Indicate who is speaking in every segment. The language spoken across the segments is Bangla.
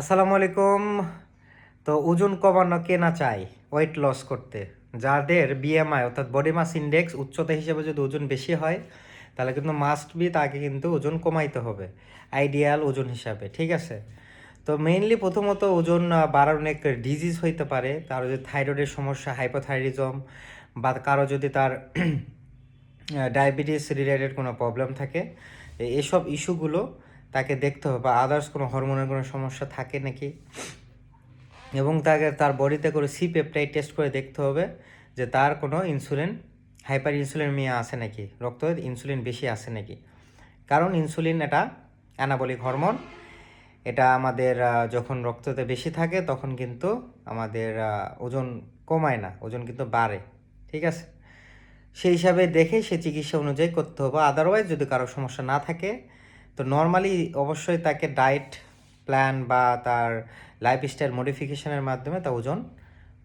Speaker 1: আসসালামু আলাইকুম। তো ওজন কমানো কে না চায়? ওয়েট লস করতে। যাদের বিএমআই অর্থাৎ বডি মাস ইন্ডেক্স উচ্চতা হিসেবে যদি ওজন বেশি হয়, তাহলে কিন্তু মাস্ট বি তাকে কিন্তু ওজন কমাইতে হবে। আইডিয়াল ওজন হিসাবে, ঠিক আছে? তো মেইনলি প্রথমত ওজন বাড়ার অনেক ডিজিজ হইতে পারে। কারও যদি থাইরয়েডের সমস্যা হাইপোথাইরিজম বা কারও যদি তার ডায়াবেটিস রিলেটেড কোনো প্রবলেম থাকে এসব ইস্যুগুলো তাকে দেখতে হবে বা আদার্স কোনো হরমোনের কোনো সমস্যা থাকে নাকি? এবং তাকে তার বডিতে করে সি পেপটাইড টেস্ট করে দেখতে হবে যে তার কোনো ইনসুলিন হাইপার ইনসুলিন মেয়ে আছে নাকি? রক্ত ইনসুলিন বেশি আছে নাকি? কারণ ইনসুলিন এটা অ্যানাবলিক হরমোন এটা আমাদের যখন রক্ততে বেশি থাকে তখন কিন্তু আমাদের ওজন কমায় না, ওজন কিন্তু বাড়ে, ঠিক আছে? সেই হিসাবে দেখে সে চিকিৎসা অনুযায়ী করতে হবে আদারওয়াইজ যদি কারও সমস্যা না থাকে তো নর্মালি অবশ্যই তাকে ডায়েট প্ল্যান বা তার লাইফস্টাইল মডিফিকেশনের মাধ্যমে তা ওজন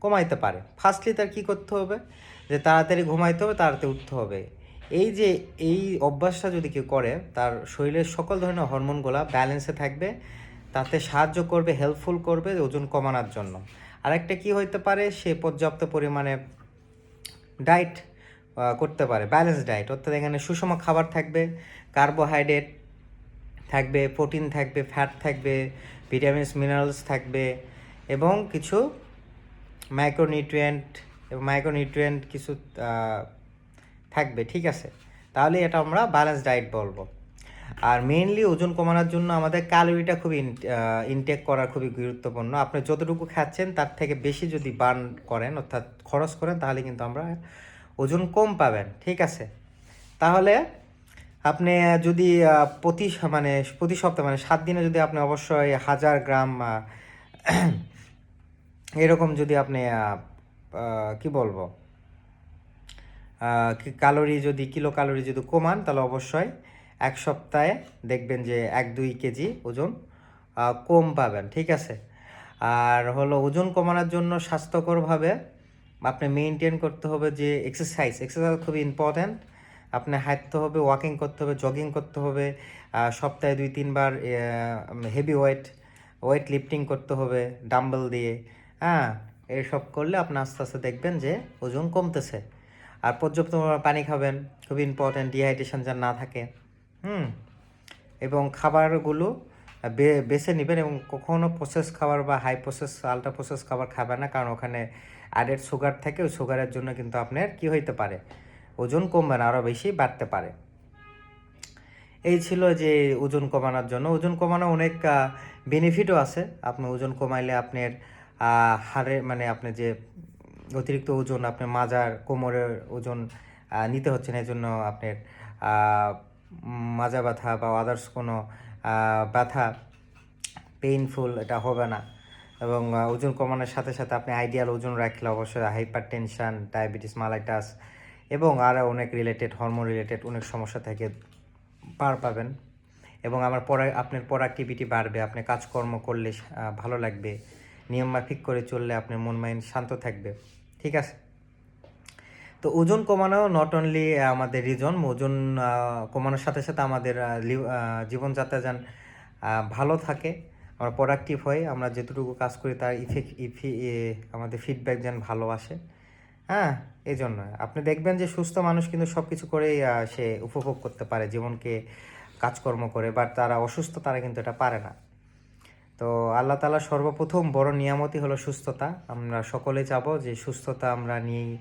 Speaker 1: কমাইতে পারে। ফার্স্টলি তার কী করতে হবে? যে তাড়াতাড়ি ঘুমাইতে হবে, তাড়াতাড়ি উঠতে হবে। এই যে এই অভ্যাসটা যদি কেউ করে, তার শরীরের সকল ধরনের হরমোনগুলা ব্যালেন্সে থাকবে, তাতে সাহায্য করবে হেল্পফুল করবে ওজন কমানোর জন্য। আরেকটা কি হইতে পারে? সে পর্যাপ্ত পরিমাণে ডায়েট করতে পারে। ব্যালেন্স ডায়েট অর্থাৎ এখানে সুষম খাবার থাকবে কার্বোহাইড্রেট থাকবে, প্রোটিন থাকবে ফ্যাট থাকবে ভিটামিনস মিনারেলস থাকবে এবং কিছু মাইক্রোনিউট্রিয়েন্ট এবং মাইক্রোনিউট্রিয়েন্ট কিছু থাকবে, ঠিক আছে? তাহলে এটা আমরা ব্যালেন্স ডায়েট বলব। আর মেইনলি ওজন কমানোর জন্য আমাদের ক্যালোরিটা খুবই ইনটেক করা খুবই গুরুত্বপূর্ণ। আপনি যতটুকু খাচ্ছেন, তার থেকে বেশি যদি বার্ন করেন, অর্থাৎ খরচ করেন, তাহলে কিন্তু আমরা ওজন কম পাবেন, ঠিক আছে? তাহলে আপনি যদি প্রতি মানে প্রতি সপ্তাহে মানে সাত দিনে যদি আপনি অবশ্যই হাজার গ্রাম এরকম যদি আপনি কি বলব? ক্যালোরি যদি, কিলো ক্যালোরি যদি কমান, তাহলে অবশ্যই এক সপ্তাহে দেখবেন যে এক, দুই কেজি ওজন কম পাবেন, ঠিক আছে? আর হলো ওজন কমানোর জন্য স্বাস্থ্যকরভাবে আপনি মেনটেন করতে হবে যে এক্সারসাইজ এক্সারসাইজ খুবই ইম্পর্ট্যান্ট আপনি হাঁটতে হবে ওয়াকিং করতে হবে জগিং করতে হবে সপ্তাহে দুই, তিনবার হেভি ওয়েট ওয়েট লিফটিং করতে হবে ডাম্বেল দিয়ে হ্যাঁ এসব করলে আপনি আস্তে আস্তে দেখবেন যে ওজন কমতেছে। আর পর্যাপ্ত পানি খাবেন, খুব ইম্পর্ট্যান্ট ডিহাইড্রেশন যেন না থাকে, হুম? এবং খাবারগুলো বে- বেছে নেবেন এবং কখনও প্রসেস খাবার বা হাই প্রসেস আলট্রা প্রসেস খাবার খাবেন না, কারণ ওখানে অ্যাডেড সুগার থাকে, ওই সুগারের জন্য কিন্তু আপনার কি হইতে পারে? ওজন কমবে না আরও বেশি বাড়তে পারে। এই ছিল যে ওজন কমানোর জন্য। ওজন কমানো অনেক বেনিফিটও আছে। আপনি ওজন কমাইলে আপনার হাড়ে মানে আপনি যে অতিরিক্ত ওজন আপনার মাজার, কোমরের ওজন নিতে হচ্ছে না জন্য আপনার মাজা ব্যথা বা আদার্স কোনো ব্যথা পেইনফুল এটা হবে না। এবং ওজন কমানোর সাথে সাথে আপনি আইডিয়াল ওজন রাখলে অবশ্যই হাইপার টেনশন ডায়াবেটিস মালাইটাস এবং আরও অনেক রিলেটেড হরমোন রিলেটেড অনেক সমস্যা থেকে পার পাবেন। এবং আমার পড়া, আপনার প্রোডাক্টিভিটি বাড়বে, আপনি কাজকর্ম করলে ভালো লাগবে। নিয়ম মাফিক করে চললে আপনার মন মাইন্ড শান্ত থাকবে। ঠিক আছে? তো ওজন কমানো নট অনলি আমাদের রিজন ওজন কমানোর সাথে সাথে আমাদের জীবনযাত্রা যেন ভালো থাকে, আমরা প্রোডাক্টিভ হই, আমরা যেটুকু কাজ করি তার ইফেক্ট ইফি আমাদের ফিডব্যাক যেন ভালো আসে। হ্যাঁ এই জন্য আপনি দেখবেন যে সুস্থ মানুষ কিন্তু সব কিছু করেই সে উপভোগ করতে পারে, জীবনকে কাজকর্ম করে বা তারা অসুস্থ, তারা কিন্তু এটা পারে না। তো আল্লাহ তালা সর্বপ্রথম বড় নিয়ামতই হলো সুস্থতা। আমরা সকলে চাবো যে সুস্থতা আমরা নিয়েই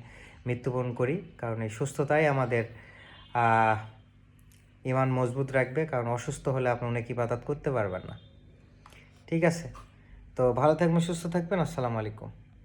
Speaker 1: মৃত্যুবরণ করি, কারণ এই সুস্থতাই আমাদের ইমান মজবুত রাখবে, কারণ অসুস্থ হলে আপনি অনেক ইবাদত করতে পারবেন না। ঠিক আছে? তো ভালো থাকবেন, সুস্থ থাকবেন, আসসালামু আলাইকুম।